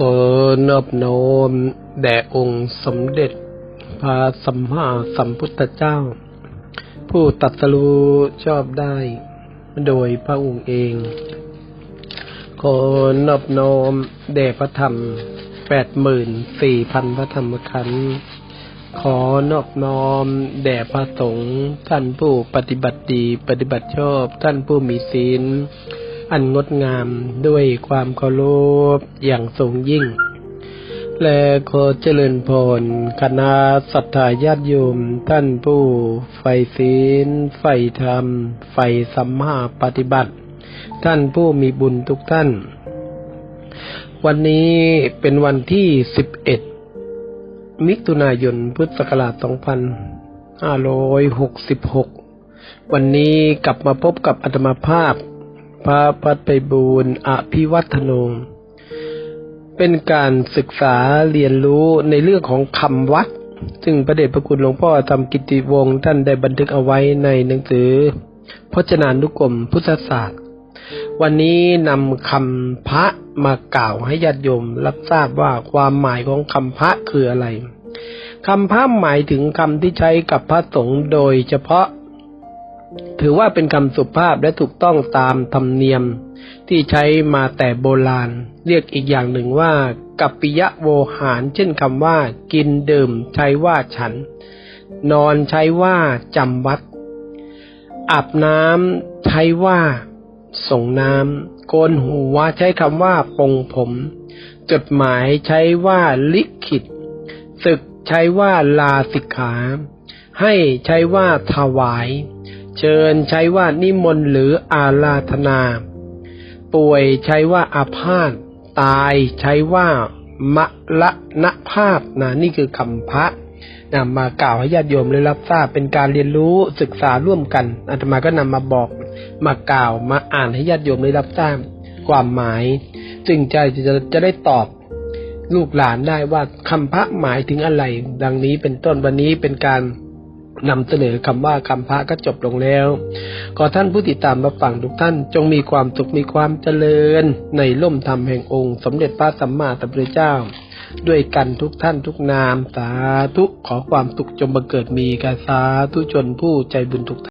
ก็นอบน้อมแด่องค์สมเด็จพระสัมมาสัมพุทธเจ้า ผู้ตรัสรู้ชอบได้ โดยพระองค์เองขอนอบน้อมแด่พระธรรมแปดหมื่นสี่พันพระธรรมขันธ์ขอนอบน้อม แด่พระสงฆ์ท่านผู้ปฏิบัติดี ปฏิบัติชอบท่านผู้มีศีล อันงดงามด้วยความเคารพอย่างสูงยิ่ง และขอเจริญพรคณะสัตยาญาติโยมท่านผู้ใฝ่ศีลใฝ่ธรรมใฝ่สัมมาปฏิบัติ ท่านผู้มีบุญทุกท่าน วันนี้เป็นวันที่ 11 มิถุนายนพุทธศักราช 2566 วันนี้กลับมาพบกับอัตมาภาพ พระพัฒไปบูรณ์อภิวัฒโนเป็นการศึกษาเรียนรู้ในเรื่องของคำวัด ซึ่งพระเดชพระคุณหลวงพ่อทำกิติวงศ์ท่านได้บันทึกเอาไว้ในหนังสือ พจนานุกรมพุทธศาสตร์ วันนี้นำคำพระมากล่าวให้ญาติโยมรับทราบว่าความหมายของคำพระคืออะไรคำพระหมายถึงคำที่ใช้กับพระสงฆ์โดยเฉพาะ ถือว่าเป็นคำสุภาพและถูกต้องตามธรรมเนียม ที่ใช้มาแต่โบราณ เรียกอีกอย่างหนึ่งว่า กัปปิยะโวหาร เช่นคำว่า กินดื่ม ใช้ว่าฉัน นอนใช้ว่าจำวัด อาบน้ำใช้ว่า ส่งน้ำโกนหัวใช้คำว่าปงผม จดหมายใช้ว่าลิขิตศึกใช้ว่าลาสิกขา ให้ใช้ว่าถวาย เชิญใช้ว่านิมนต์หรืออาราธนา ป่วยใช้ว่าอาพาธตายใช้ว่ามะละนะภาพนะนี่คือคำพระนำมากล่าวให้ญาติโยมได้รับทราบเป็นการเรียนรู้ศึกษาร่วมกันอาตมาก็นำมาบอกมากล่าวมาอ่านให้ญาติโยมได้รับทราบความหมาย จึงใจจะจะได้ตอบลูกหลานได้ว่าคำพระหมายถึงอะไร ดังนี้เป็นต้นวันนี้เป็นการ นำเสนอคำว่าคำพระก็จบลงแล้ว ขอท่านผู้ติดตามมาฟังทุกท่านจงมีความสุขมีความเจริญ ในล่มธรรมแห่งองค์ สมเด็จพระสัมมาสัมพุทธเจ้า ด้วยกันทุกท่านทุกนาม สาธุขอความสุขจงบังเกิดมีกาสาธุชนผู้ใจบุญทุกท่าน